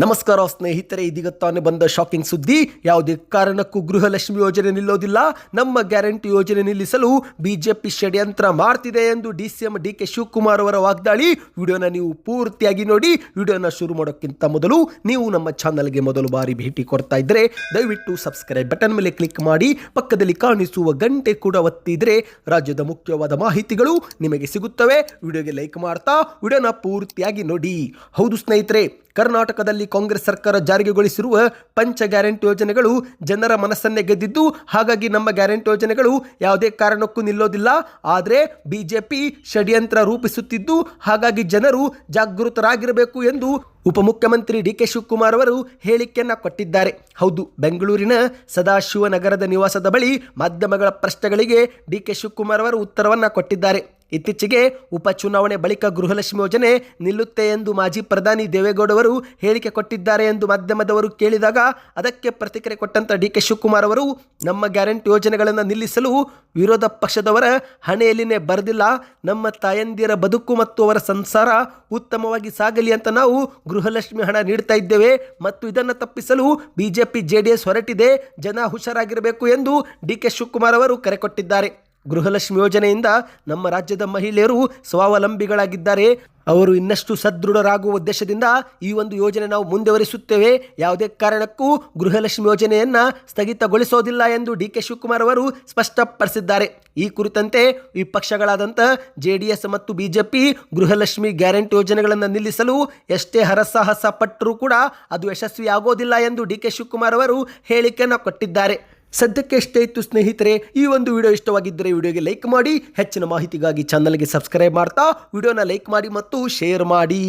ನಮಸ್ಕಾರ ಸ್ನೇಹಿತರೆ, ಇದೀಗ ತಾನೇ ಬಂದ ಶಾಕಿಂಗ್ ಸುದ್ದಿ. ಯಾವುದೇ ಕಾರಣಕ್ಕೂ ಗೃಹಲಕ್ಷ್ಮಿ ಯೋಜನೆ ನಿಲ್ಲೋದಿಲ್ಲ. ನಮ್ಮ ಗ್ಯಾರಂಟಿ ಯೋಜನೆ ನಿಲ್ಲಿಸಲು ಬಿಜೆಪಿ ಷಡ್ಯಂತ್ರ ಮಾಡ್ತಿದೆ ಎಂದು D C M D K Shivakumar ಅವರ ವಾಗ್ದಾಳಿ. ವಿಡಿಯೋನ ನೀವು ಪೂರ್ತಿಯಾಗಿ ನೋಡಿ. ವಿಡಿಯೋನ ಶುರು ಮಾಡೋಕ್ಕಿಂತ ಮೊದಲು ನೀವು ನಮ್ಮ ಚಾನಲ್ಗೆ ಮೊದಲು ಬಾರಿ ಭೇಟಿ ಕೊಡ್ತಾ ಇದ್ದರೆ ದಯವಿಟ್ಟು ಸಬ್ಸ್ಕ್ರೈಬ್ ಬಟನ್ ಮೇಲೆ ಕ್ಲಿಕ್ ಮಾಡಿ. ಪಕ್ಕದಲ್ಲಿ ಕಾಣಿಸುವ ಗಂಟೆ ಕೂಡ ಒತ್ತಿದ್ರೆ ರಾಜ್ಯದ ಮುಖ್ಯವಾದ ಮಾಹಿತಿಗಳು ನಿಮಗೆ ಸಿಗುತ್ತವೆ. ವಿಡಿಯೋಗೆ ಲೈಕ್ ಮಾಡ್ತಾ, ವಿಡಿಯೋನ ಪೂರ್ತಿಯಾಗಿ ನೋಡಿ. ಹೌದು ಸ್ನೇಹಿತರೆ ಕರ್ನಾಟಕದಲ್ಲಿ ಕಾಂಗ್ರೆಸ್ ಸರ್ಕಾರ ಜಾರಿಗೆಗೊಳಿಸಿರುವ ಪಂಚ ಗ್ಯಾರಂಟಿ ಯೋಜನೆಗಳು ಜನರ ಮನಸ್ಸನ್ನೇ ಗೆದ್ದಿದ್ದು, ಹಾಗಾಗಿ ನಮ್ಮ ಗ್ಯಾರಂಟಿ ಯೋಜನೆಗಳು ಯಾವುದೇ ಕಾರಣಕ್ಕೂ ನಿಲ್ಲೋದಿಲ್ಲ. ಆದರೆ ಬಿಜೆಪಿ ಷಡ್ಯಂತ್ರ ರೂಪಿಸುತ್ತಿದ್ದು, ಹಾಗಾಗಿ ಜನರು ಜಾಗೃತರಾಗಿರಬೇಕು ಎಂದು ಉಪಮುಖ್ಯಮಂತ್ರಿ ಡಿ ಕೆ ಶಿವಕುಮಾರ್ ಅವರು ಹೇಳಿಕೆಯನ್ನು ಕೊಟ್ಟಿದ್ದಾರೆ. ಹೌದು, ಬೆಂಗಳೂರಿನ ಸದಾಶಿವನಗರದ ನಿವಾಸದ ಬಳಿ ಮಾಧ್ಯಮಗಳ ಪ್ರಶ್ನೆಗಳಿಗೆ ಡಿ ಕೆ ಶಿವಕುಮಾರ್ ಅವರು ಉತ್ತರವನ್ನು ಕೊಟ್ಟಿದ್ದಾರೆ. ಇತ್ತೀಚೆಗೆ ಉಪಚುನಾವಣೆ ಬಳಿಕ ಗೃಹಲಕ್ಷ್ಮಿ ಯೋಜನೆ ನಿಲ್ಲುತ್ತೆ ಎಂದು ಮಾಜಿ ಪ್ರಧಾನಿ ದೇವೇಗೌಡವರು ಹೇಳಿಕೆ ಕೊಟ್ಟಿದ್ದಾರೆ ಎಂದು ಮಾಧ್ಯಮದವರು ಕೇಳಿದಾಗ ಅದಕ್ಕೆ ಪ್ರತಿಕ್ರಿಯೆ ಕೊಟ್ಟಂತ ಡಿ ಕೆ ಶಿವಕುಮಾರ್ ಅವರು, ನಮ್ಮ ಗ್ಯಾರಂಟಿ ಯೋಜನೆಗಳನ್ನು ನಿಲ್ಲಿಸಲು ವಿರೋಧ ಪಕ್ಷದವರ ಹಣೆಯಲ್ಲಿನೇ ಬರೆದಿಲ್ಲ, ನಮ್ಮ ತಾಯಂದಿರ ಬದುಕು ಮತ್ತು ಅವರ ಸಂಸಾರ ಉತ್ತಮವಾಗಿ ಸಾಗಲಿ ಅಂತ ನಾವು ಗೃಹಲಕ್ಷ್ಮಿ ಹಣ ನೀಡ್ತಾ ಇದ್ದೇವೆ ಮತ್ತು ಇದನ್ನು ತಪ್ಪಿಸಲು ಬಿಜೆಪಿ ಜೆಡಿಎಸ್ ಹೊರಟಿದೆ, ಜನ ಹುಷಾರಾಗಿರಬೇಕು ಎಂದು ಡಿ ಕೆ ಶಿವಕುಮಾರ್ ಅವರು ಕರೆ ಕೊಟ್ಟಿದ್ದಾರೆ. ಗೃಹಲಕ್ಷ್ಮಿ ಯೋಜನೆಯಿಂದ ನಮ್ಮ ರಾಜ್ಯದ ಮಹಿಳೆಯರು ಸ್ವಾವಲಂಬಿಗಳಾಗಿದ್ದಾರೆ. ಅವರು ಇನ್ನಷ್ಟು ಸದೃಢರಾಗುವ ಉದ್ದೇಶದಿಂದ ಈ ಒಂದು ಯೋಜನೆ ನಾವು ಮುಂದುವರಿಸುತ್ತೇವೆ. ಯಾವುದೇ ಕಾರಣಕ್ಕೂ ಗೃಹಲಕ್ಷ್ಮಿ ಯೋಜನೆಯನ್ನು ಸ್ಥಗಿತಗೊಳಿಸೋದಿಲ್ಲ ಎಂದು ಡಿ ಕೆ ಶಿವಕುಮಾರ್ ಅವರು ಸ್ಪಷ್ಟಪಡಿಸಿದ್ದಾರೆ. ಈ ಕುರಿತಂತೆ ವಿಪಕ್ಷಗಳಾದಂಥ ಜೆ ಮತ್ತು ಬಿಜೆಪಿ ಗೃಹಲಕ್ಷ್ಮಿ ಗ್ಯಾರಂಟಿ ಯೋಜನೆಗಳನ್ನು ನಿಲ್ಲಿಸಲು ಎಷ್ಟೇ ಹರಸಾಹಸ ಪಟ್ಟರೂ ಕೂಡ ಅದು ಯಶಸ್ವಿ ಆಗೋದಿಲ್ಲ ಎಂದು ಡಿ ಕೆ ಶಿವಕುಮಾರ್ ಅವರು ಹೇಳಿಕೆಯನ್ನು ಕೊಟ್ಟಿದ್ದಾರೆ. ಸದ್ಯಕ್ಕೆ ಎಷ್ಟೇ ಇತ್ತು ಸ್ನೇಹಿತರೆ, ಈ ಒಂದು ವಿಡಿಯೋ ಇಷ್ಟವಾಗಿದ್ದರೆ ವಿಡಿಯೋಗೆ ಲೈಕ್ ಮಾಡಿ, ಹೆಚ್ಚಿನ ಮಾಹಿತಿಗಾಗಿ ಚಾನಲ್ಗೆ ಸಬ್ಸ್ಕ್ರೈಬ್ ಮಾಡ್ತಾ, ವಿಡಿಯೋನ ಲೈಕ್ ಮಾಡಿ ಮತ್ತು ಶೇರ್ ಮಾಡಿ.